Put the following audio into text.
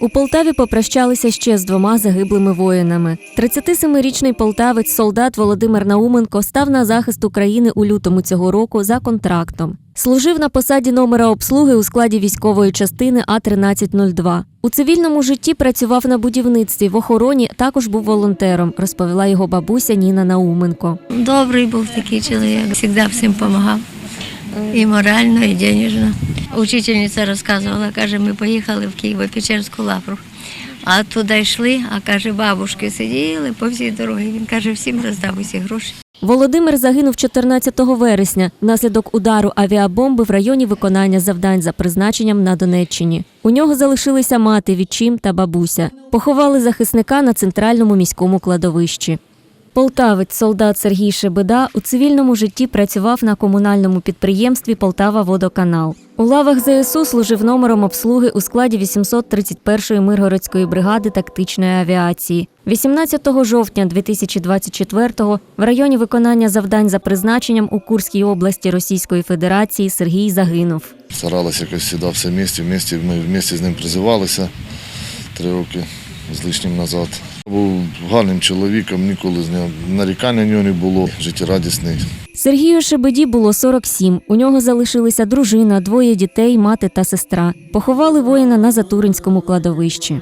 У Полтаві попрощалися ще з двома загиблими воїнами. 37-річний полтавець солдат Володимир Науменко став на захист України у лютому цього року за контрактом. Служив на посаді номера обслуги у складі військової частини А 1302 У цивільному житті працював на будівництві в охороні. Також був волонтером, розповіла його бабуся Ніна Науменко. Добрий був такий чоловік, завжди всім допомагав. І морально, і денежно. Учительниця розказувала, каже, ми поїхали в Києво-Печерську лавру. А туди йшли, а каже, бабушки сиділи по всій дорозі. Він каже, всім роздав усі гроші. Володимир загинув 14 вересня внаслідок удару авіабомби в районі виконання завдань за призначенням на Донеччині. У нього залишилися мати, відчим та бабуся. Поховали захисника на центральному міському кладовищі. Полтавець солдат Сергій Шебеда у цивільному житті працював на комунальному підприємстві Полтава Водоканал. У лавах ЗСУ служив номером обслуги у складі 831-ї Миргородської бригади тактичної авіації. 18 жовтня 2024-го в районі виконання завдань за призначенням у Курській області Російської Федерації Сергій загинув. Старалися якось сюди все вместе. вместе. Ми вместе з ним призивалися три роки з лишнім назад. Був гарним чоловіком, ніколи з нього нарікання нього не було, життєрадісний. Сергію Шебеді було 47. У нього залишилися дружина, двоє дітей, мати та сестра. Поховали воїна на Затуринському кладовищі.